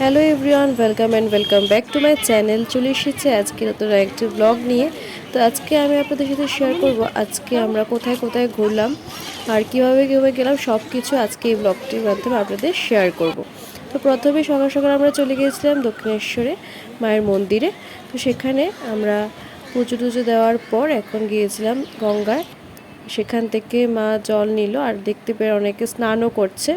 Hello everyone welcome and welcome back to my channel চলে এসেছে আজকে নতুন একটি ব্লগ নিয়ে। তো আজকে আমি আপনাদের সাথে শেয়ার করব, আজকে আমরা কোথায় কোথায় ঘুরলাম, আর কীভাবে কীভাবে গেলাম সব কিছু আজকে এই ব্লগটির মাধ্যমে আপনাদের শেয়ার করব। তো প্রথমে সকাল সকাল আমরা চলে গিয়েছিলাম দক্ষিণেশ্বরে, মায়ের মন্দিরে। তো সেখানে আমরা পুজো টুজো দেওয়ার পর এখন গিয়েছিলাম গঙ্গায়। সেখান থেকে মা জল নিল, আর দেখতে পেয়ে অনেকে স্নানও করছে।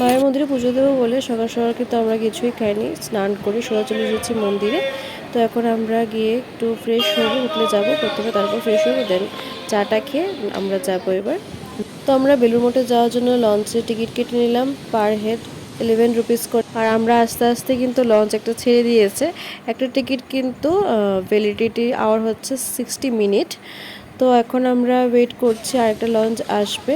মায়ের মন্দিরে পুজো দেবো বলে সকাল সকাল কিন্তু আমরা কিছুই খাইনি, স্নান করে সোজা চলে এসেছি মন্দিরে। তো এখন আমরা গিয়ে একটু ফ্রেশ হব, উঠলে যাব, প্রথমে তারপর ফ্রেশ হব দেন চাটা খেয়ে আমরা যাব এবার। তো আমরা বেলুর মঠে যাওয়ার জন্য লঞ্চে টিকিট কেটে নিলাম পার হেড ইলেভেন রুপিস করে। আর আমরা আস্তে আস্তে কিন্তু লঞ্চ একটা ছেড়ে দিয়েছে। একটা টিকিট কিন্তু ভ্যালিডিটি আওয়ার হচ্ছে সিক্সটি মিনিট তো এখন আমরা ওয়েট করছি, আরেকটা লঞ্চ আসবে।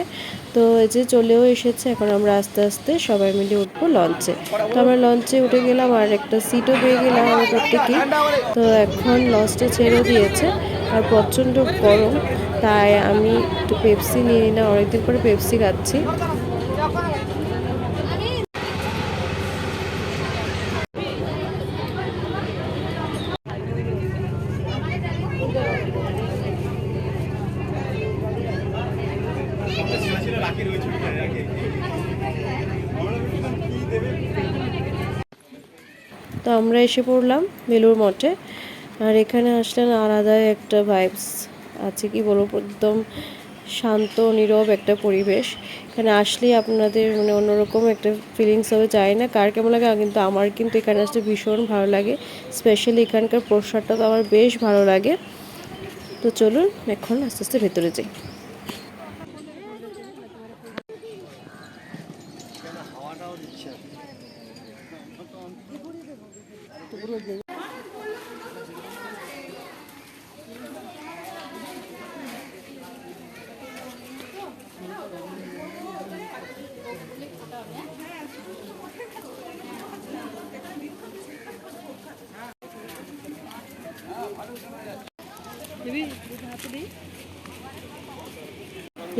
তো এই যে চলেও এসেছে, এখন আমরা আস্তে আস্তে সবাই মিলে উঠবো লঞ্চে তো আমরা লঞ্চে উঠে গেলাম, আর একটা সিটও পেয়ে গেলাম আমরা প্রত্যেকেই। তো এখন লঞ্চটা ছেড়ে দিয়েছে, আর প্রচণ্ড গরম। তাই আমি একটু পেপসি নিয়ে নিলাম, অনেকদিন পরে পেপসি খাচ্ছি। তো আমরা এসে পড়লাম বেলুর মঠে। আর এখানে আসলেন আলাদা একটা ভাইবস আছে কি বলব, একদম শান্ত, নীরব একটা পরিবেশ। এখানে আসলেই আপনাদের মানে অন্যরকম একটা ফিলিংস হবে যায় না কার কেমন লাগে কিন্তু আমার কিন্তু এখানে আসতে ভীষণ ভালো লাগে। স্পেশালি এখানকার প্রসাদটা তো আমার বেশ ভালো লাগে। তো চলুন এখন আস্তে আস্তে ভেতরে যাই।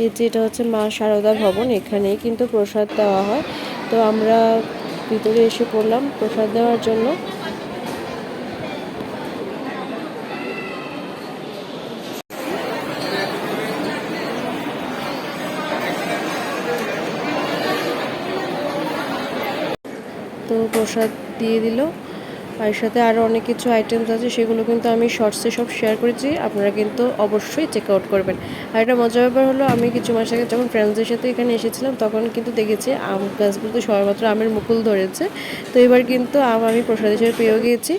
এই যে এটা হচ্ছে মা সারদা ভবন, এখানেই কিন্তু প্রসাদ দেওয়া হয়। তো আমরা ভিতরে এসে পড়লাম প্রসাদ দেওয়ার জন্য। তো প্রসাদ দিয়ে দিল। আর এর সাথে আরও অনেক কিছু আইটেমস আছে, সেগুলো কিন্তু আমি শর্টসে সব শেয়ার করেছি, আপনারা কিন্তু অবশ্যই চেক আউট করবেন। আর একটা মজার ব্যাপার হলো, আমি কিছু মাস আগে যখন ফ্রেন্ডসদের সাথে এখানে এসেছিলাম, তখন কিন্তু দেখেছি আম গাছগুলোতে সবেমাত্র আমের মুকুল ধরেছে। তো এবার কিন্তু আম আমি প্রসাদ হিসেবে পেয়েও গিয়েছি।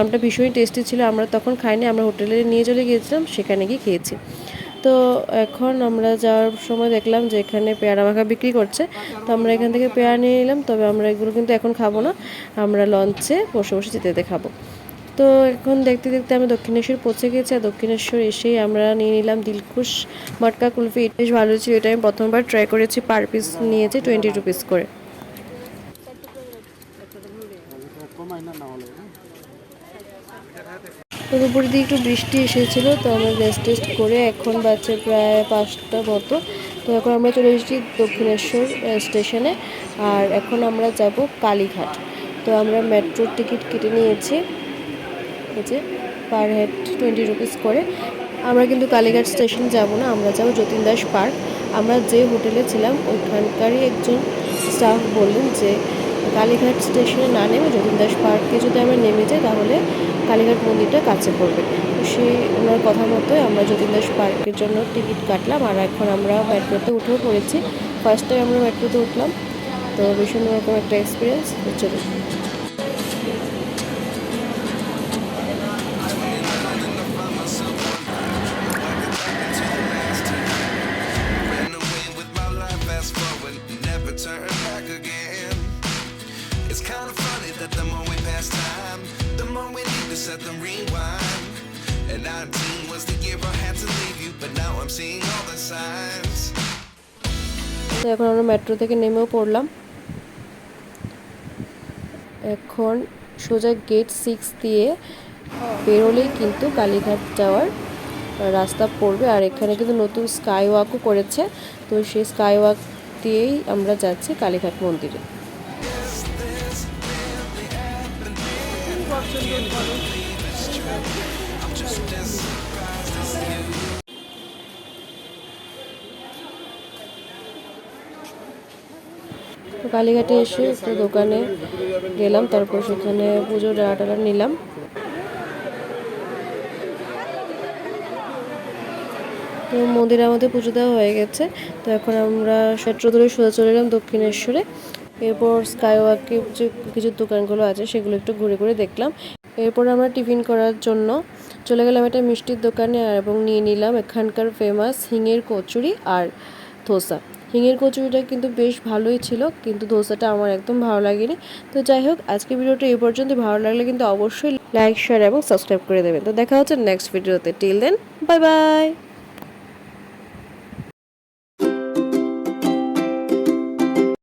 আমটা ভীষণই টেস্টি ছিল, আমরা তখন খাইনি, আমরা হোটেলে নিয়ে চলে গিয়েছিলাম, সেখানে গিয়ে খেয়েছি। তো এখন আমরা যাওয়ার সময় দেখলাম যে এখানে পেয়ারা মাখা বিক্রি করছে। তো আমরা এখান থেকে পেয়ারা নিয়ে নিলাম, তবে আমরা এগুলো কিন্তু এখন খাব না। আমরা লঞ্চে বসে বসে যেতে যেতে খাব। তো এখন দেখতে দেখতে আমি দক্ষিণেশ্বর পৌঁছে গেছি, আর দক্ষিণেশ্বর এসেই আমরা নিয়ে নিলাম দিলকুশ মটকা কুলফি। বেশ ভালো ছিল, এটা আমি প্রথমবার ট্রাই করেছি পার পিস নিয়েছি টোয়েন্টি রুপিস করে। তো দুপুর দিয়ে একটু বৃষ্টি এসেছিল, তো আমরা রেস্ট টেস্ট করে এখন বাজছে প্রায় পাঁচটা মতো। তো এখন আমরা চলে এসেছি দক্ষিণেশ্বর স্টেশনে আর এখন আমরা যাব কালীঘাট। তো আমরা মেট্রোর টিকিট কেটে নিয়েছি, এই যে পার হেড টোয়েন্টি রুপিস করে। আমরা কিন্তু কালীঘাট স্টেশন যাব না, আমরা যাব যতীন দাস পার্ক আমরা যে হোটেলে ছিলাম, ওইখানকারই একজন স্টাফ বললেন যে কালীঘাট স্টেশনে না নেমে যতীন দাস পার্কে যদি আমরা নেমে যাই, তাহলে কালীঘাট মন্দিরটা কাছে পড়বে। সেই ওনার কথা মতোই আমরা যতীন্দাস পার্কের জন্য টিকিট কাটলাম আর এখন আমরা মেট্রোতে উঠেও পড়েছি। ফার্স্ট টাইম আমরা মেট্রোতে উঠলাম। তো ভীষণ রকম একটা experience set them rewind. And 19 was the year I had to leave you, but now I'm seeing all the signs. তো এখন আমরা মেট্রো থেকে নেমেও পড়লাম এখন সোজা গেট সিক্স দিয়ে বেরোলেই কিন্তু কালীঘাট যাওয়ার রাস্তা পড়বে আর এখানে কিন্তু নতুন স্কাই ওয়াকও করেছে তো সেই স্কাই ওয়াক দিয়েই আমরা যাচ্ছি কালীঘাট মন্দিরে কালীঘাটে এসে একটা দোকানে গেলাম, তারপর সেখানে পুজোর ডালা টালা নিলাম। তো আমাদের পুজো দেওয়া হয়ে গেছে। তো এখন আমরা ধরে সোজা চলে এলাম দক্ষিণেশ্বরে। এরপর স্কাই ওয়াকে যে কিছু দোকানগুলো আছে, সেগুলো একটু ঘুরে ঘুরে দেখলাম। এরপর আমরা টিফিন করার জন্য চলে গেলাম একটা মিষ্টির দোকানে এবং নিয়ে নিলাম এখানকার ফেমাস হিঙের কচুরি আর ধোসা। হিঙের কচুরিটা কিন্তু বেশ ভালোই ছিল, কিন্তু ধোসাটা আমার একদম ভালো লাগেনি। তো যাই হোক, আজকে ভিডিওটা এই পর্যন্ত ভালো লাগলে কিন্তু অবশ্যই লাইক শেয়ার এবং সাবস্ক্রাইব করে দেবেন। তো দেখা হচ্ছে নেক্সট ভিডিওতে টিল দেন বাই বাই